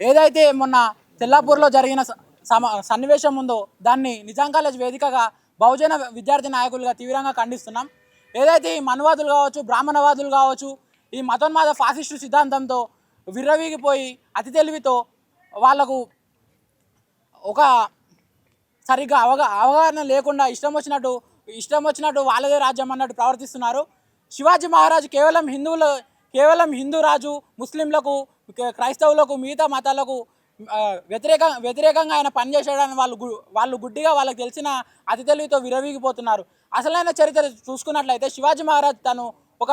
ఏదైతే మొన్న తెల్లాపూర్లో జరిగిన స- సన్నివేశం ఉందో దాన్ని నిజాం కాలేజ్ వేదికగా బహుజన విద్యార్థి నాయకులుగా తీవ్రంగా ఖండిస్తున్నాం. ఏదైతే ఈ మనువాదులు కావచ్చు బ్రాహ్మణవాదులు కావచ్చు ఈ మతోన్మాద ఫాసిస్టు సిద్ధాంతంతో విర్రవీగిపోయి అతి తెలివితో వాళ్ళకు ఒక సరిగ్గా అవగా అవగాహన లేకుండా ఇష్టం వచ్చినట్టు ఇష్టం వచ్చినట్టు వాళ్ళదే రాజ్యం అన్నట్టు ప్రవర్తిస్తున్నారు. శివాజీ మహారాజు కేవలం హిందువుల కేవలం హిందూ రాజు ముస్లింలకు క్రైస్తవులకు మిగతా మతాలకు వ్యతిరేక వ్యతిరేకంగా ఆయన పనిచేసాడని వాళ్ళు వాళ్ళు గుడ్డిగా వాళ్ళకి తెలిసిన అతి తెలివితో విరవీగిపోతున్నారు. అసలైన చరిత్ర చూసుకున్నట్లయితే శివాజీ మహారాజ్ తను ఒక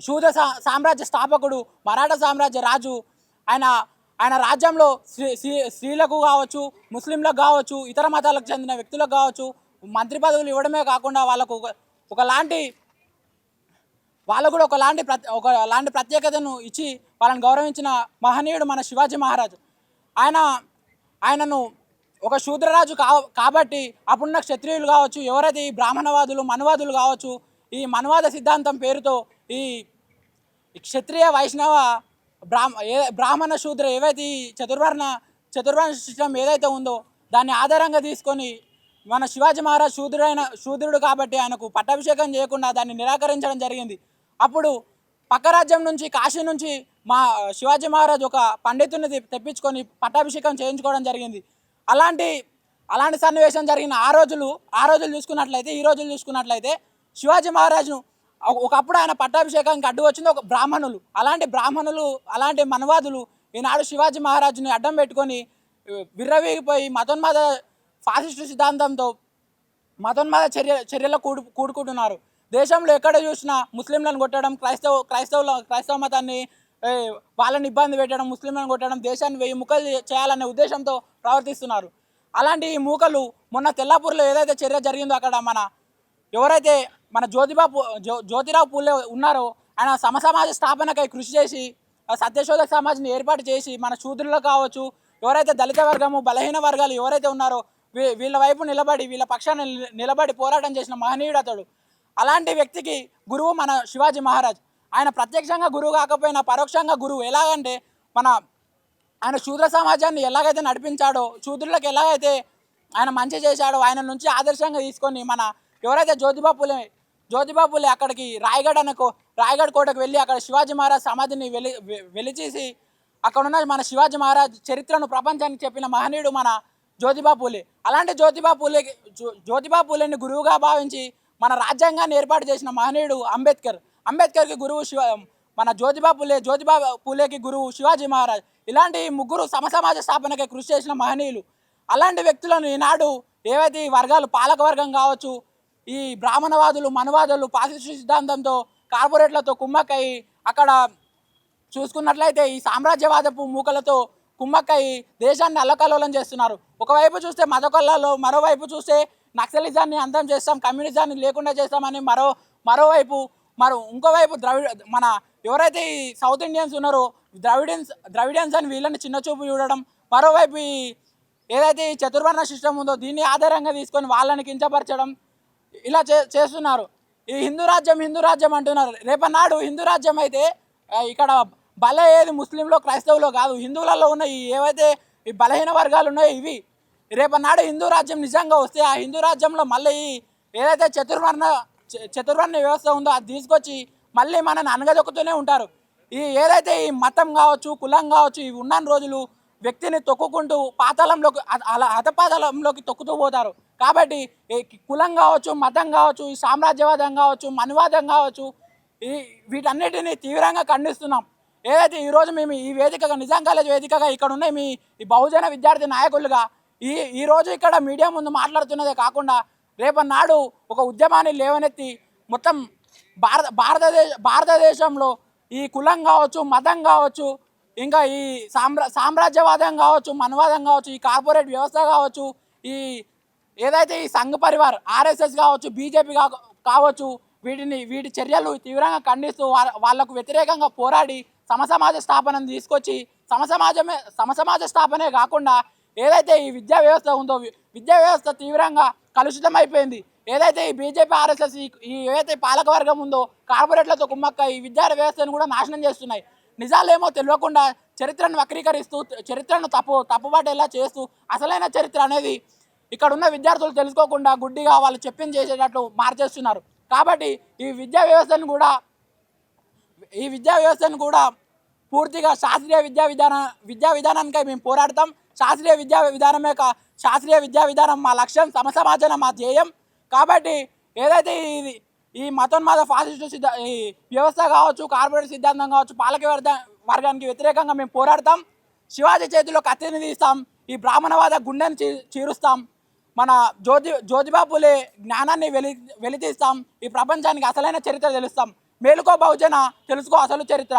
శూద సామ్రాజ్య స్థాపకుడు మరాఠా సామ్రాజ్య రాజు. ఆయన ఆయన రాజ్యంలో స్త్రీ స్త్రీ స్త్రీలకు కావచ్చు ముస్లింలకు కావచ్చు ఇతర మతాలకు చెందిన వ్యక్తులకు కావచ్చు మంత్రి పదవులు ఇవ్వడమే కాకుండా వాళ్ళకు ఒక ఒకలాంటి వాళ్ళకు కూడా ఒకలాంటి ఒక ఒకలాంటి ప్రత్యేకతను ఇచ్చి వాళ్ళని గౌరవించిన మహనీయుడు మన శివాజీ మహారాజు. ఆయన ఆయనను ఒక శూద్రరాజు కా కాబట్టి అప్పుడున్న క్షత్రియులు కావచ్చు ఎవరైతే ఈ బ్రాహ్మణవాదులు మనువాదులు కావచ్చు ఈ మనువాద సిద్ధాంతం పేరుతో ఈ ఈ క్షత్రియ వైష్ణవ బ్రాహ్మ ఏ బ్రాహ్మణ శూద్ర ఏవైతే ఈ చతుర్వర్ణ చతుర్వర్ణ సిస్టమ్ ఏదైతే ఉందో దాన్ని ఆధారంగా తీసుకొని మన శివాజీ మహారాజ్ శూద్రుడైన శూద్రుడు కాబట్టి ఆయనకు పట్టాభిషేకం చేయకుండా దాన్ని నిరాకరించడం జరిగింది. అప్పుడు పక్క రాజ్యం నుంచి కాశీ నుంచి మా శివాజీ మహారాజ్ ఒక పండితుని తెప్పించుకొని పట్టాభిషేకం చేయించుకోవడం జరిగింది. అలాంటి అలాంటి సన్నివేశం జరిగిన ఆ రోజులు ఆ రోజులు చూసుకున్నట్లయితే ఈ రోజులు చూసుకున్నట్లయితే శివాజీ మహారాజును ఒకప్పుడు ఆయన పట్టాభిషేకానికి అడ్డు వచ్చింది ఒక బ్రాహ్మణులు. అలాంటి బ్రాహ్మణులు అలాంటి మనవాదులు ఈనాడు శివాజీ మహారాజుని అడ్డం పెట్టుకొని విర్రవీగిపోయి మతోన్మాద ఫాసిస్టు సిద్ధాంతంతో మతోన్మాద చర్య చర్యలో కూడు కూడుకుంటున్నారు. దేశంలో ఎక్కడ చూసినా ముస్లింలను కొట్టడం క్రైస్తవ క్రైస్తవుల క్రైస్తవ మతాన్ని వాళ్ళని ఇబ్బంది పెట్టడం ముస్లింలను కొట్టడం దేశాన్ని వెయ్యి ముక్కలు చేయాలనే ఉద్దేశంతో ప్రవర్తిస్తున్నారు. అలాంటి ఈ మూకలు మొన్న తెల్లాపూర్లో ఏదైతే చర్య జరిగిందో అక్కడ మన ఎవరైతే మన జ్యోతిబా జ్యో జ్యోతిరావు పూలే ఉన్నారో ఆయన సమసమాజ స్థాపనకై కృషి చేసి సత్యశోధక సమాజ్ని ఏర్పాటు చేసి మన శూద్రులకు కావచ్చు ఎవరైతే దళిత వర్గము బలహీన వర్గాలు ఎవరైతే ఉన్నారో వీ- వీళ్ళ వైపు నిలబడి వీళ్ళ పక్షాన్ని నిలబడి పోరాటం చేసిన మహనీయుడు అతడు. అలాంటి వ్యక్తికి గురువు మన శివాజీ మహారాజ్. ఆయన ప్రత్యక్షంగా గురువు కాకపోయినా పరోక్షంగా గురువు ఎలాగంటే మన ఆయన శూద్ర సమాజాన్ని ఎలాగైతే నడిపించాడో శూద్రులకు ఎలాగైతే ఆయన మంచి చేశాడో ఆయన నుంచి ఆదర్శంగా తీసుకొని మన ఎవరైతే జ్యోతిబాపులే పూలే అక్కడికి రాయగఢ్ అనుకో రాయగఢ్ కోటకు వెళ్ళి అక్కడ శివాజీ మహారాజ్ సమాధిని వెలి వెలిచేసి అక్కడ ఉన్న మన శివాజీ మహారాజ్ చరిత్రను ప్రపంచానికి చెప్పిన మహనీయుడు మన జ్యోతిబా పూలే. అలాంటి జ్యోతిబా పూలే జ్యో- జ్యోతిబా పూలేని గురువుగా భావించి మన రాజ్యాంగాన్ని ఏర్పాటు చేసిన మహనీయుడు అంబేద్కర్. అంబేద్కర్కి గురువు శివ మన జ్యోతిబా పూలే జ్యోతిబా పూలేకి గురువు శివాజీ మహారాజ్. ఇలాంటి ముగ్గురు సమసమాజ స్థాపనకి కృషి చేసిన మహనీయులు. అలాంటి వ్యక్తులను ఈనాడు ఏవైతే ఈ వర్గాలు పాలక వర్గం కావచ్చు ఈ బ్రాహ్మణవాదులు మనవాదులు పాసిస్టు సిద్ధాంతంతో కార్పొరేట్లతో కుమ్మక్కై అక్కడ చూసుకున్నట్లయితే ఈ సామ్రాజ్యవాదపు మూకలతో కుమ్మక్కై దేశాన్ని అల్లకల్లోలం చేస్తున్నారు. ఒకవైపు చూస్తే మదకొల్లలో మరోవైపు చూస్తే నక్సలిజాన్ని అంతం చేస్తాం కమ్యూనిజాన్ని లేకుండా చేస్తామని మరో మరోవైపు మరో ఇంకోవైపు ద్రవిడ మన ఎవరైతే ఈ సౌత్ ఇండియన్స్ ఉన్నారో ద్రవిడియన్స్ ద్రవిడియన్స్ అని వీళ్ళని చిన్న చూపు చూడడం మరోవైపు ఈ ఏదైతే ఈ చతుర్వర్ణ సిస్టమ్ ఉందో దీన్ని ఆధారంగా తీసుకొని వాళ్ళని కించపరచడం ఇలా చే చేస్తున్నారు. ఈ హిందూ రాజ్యం హిందూ రాజ్యం అంటున్నారు. రేపన్నాడు హిందూ రాజ్యం అయితే ఇక్కడ బల ఏది ముస్లింలో క్రైస్తవులో కాదు. హిందువులలో ఉన్న ఈ ఏవైతే ఈ బలహీన వర్గాలు ఉన్నాయో ఇవి రేపన్నాడు హిందూ రాజ్యం నిజంగా వస్తే ఆ హిందూ రాజ్యంలో మళ్ళీ ఏదైతే చతుర్వర్ణ చ- చతుర్వర్ణ వ్యవస్థ ఉందో అది తీసుకొచ్చి మళ్ళీ మనని అనగదొక్కుతూనే ఉంటారు. ఈ ఏదైతే ఈ మతం కావచ్చు కులం కావచ్చు ఇవి ఉన్న రోజులు వ్యక్తిని తొక్కుకుంటూ పాతాళంలోకి అలా అధపాతాళంలోకి తొక్కుతూ పోతారు. కాబట్టి కులం కావచ్చు మతం కావచ్చు ఈ సామ్రాజ్యవాదం కావచ్చు మనువాదం కావచ్చు ఈ వీటన్నిటిని తీవ్రంగా ఖండిస్తున్నాం. ఏదైతే ఈరోజు మేము ఈ వేదికగా నిజాం కాలేజ్ వేదికగా ఇక్కడ ఉన్న మీ ఈ బహుజన విద్యార్థి నాయకులుగా ఈ ఈరోజు ఇక్కడ మీడియా ముందు మాట్లాడుతున్నదే కాకుండా రేపన్నాడు ఒక ఉద్యమాన్ని లేవనెత్తి మొత్తం భారత భారతదేశ భారతదేశంలో ఈ కులం కావచ్చు మతం కావచ్చు ఇంకా ఈ సామ్రా సామ్రాజ్యవాదం కావచ్చు మనవాదం కావచ్చు ఈ కార్పొరేట్ వ్యవస్థ కావచ్చు ఈ ఏదైతే ఈ సంఘ పరివార్ ఆర్ఎస్ఎస్ కావచ్చు బీజేపీ కావచ్చు వీటిని వీటి చర్యలు తీవ్రంగా ఖండిస్తూ వా- వాళ్ళకు వ్యతిరేకంగా పోరాడి సమసమాజ స్థాపనను తీసుకొచ్చి సమసమాజమే సమసమాజ స్థాపనే కాకుండా ఏదైతే ఈ విద్యా వ్యవస్థ ఉందో విద్యా వ్యవస్థ తీవ్రంగా కలుషితం అయిపోయింది ఏదైతే ఈ బీజేపీ ఆర్ఎస్ఎస్ ఈ ఏదైతే పాలకవర్గం ఉందో కార్పొరేట్లతో కుమ్మక్క ఈ విద్యా వ్యవస్థను కూడా నాశనం చేస్తున్నాయి. నిజాలేమో తెలియకుండా చరిత్రను వక్రీకరిస్తూ చరిత్రను తప్పు తప్పుబాటేలా చేస్తూ అసలైన చరిత్ర అనేది ఇక్కడ ఉన్న విద్యార్థులు తెలుసుకోకుండా గుడ్డిగా వాళ్ళు చెప్పింది చేసేటట్లు మార్చేస్తున్నారు. కాబట్టి ఈ విద్యా వ్యవస్థను కూడా ఈ విద్యా వ్యవస్థను కూడా పూర్తిగా శాస్త్రీయ విద్యా విధాన విద్యా విధానానికై మేము పోరాడతాం. శాస్త్రీయ విద్యా విధానమే కా శాస్త్రీయ విద్యా విధానం మా లక్ష్యం సమసమాజన మా ధ్యేయం. కాబట్టి ఏదైతే ఇది ఈ మతోన్మాద ఫాసిస్టు సిద్ధ ఈ వ్యవస్థ కావచ్చు కార్పొరేట్ సిద్ధాంతం కావచ్చు పాలక వర్గ వర్గానికి వ్యతిరేకంగా మేము పోరాడతాం. శివాజీ చేతిలో కత్తిని తీస్తాం ఈ బ్రాహ్మణవాద గుండెని చీ చీరుస్తాం. మన జ్యోతి జ్యోతిబాపులే జ్ఞానాన్ని వెలి వెలితీస్తాం. ఈ ప్రపంచానికి అసలైన చరిత్ర తెలుస్తాం. మేలుకో బహుజన తెలుసుకో అసలు చరిత్ర.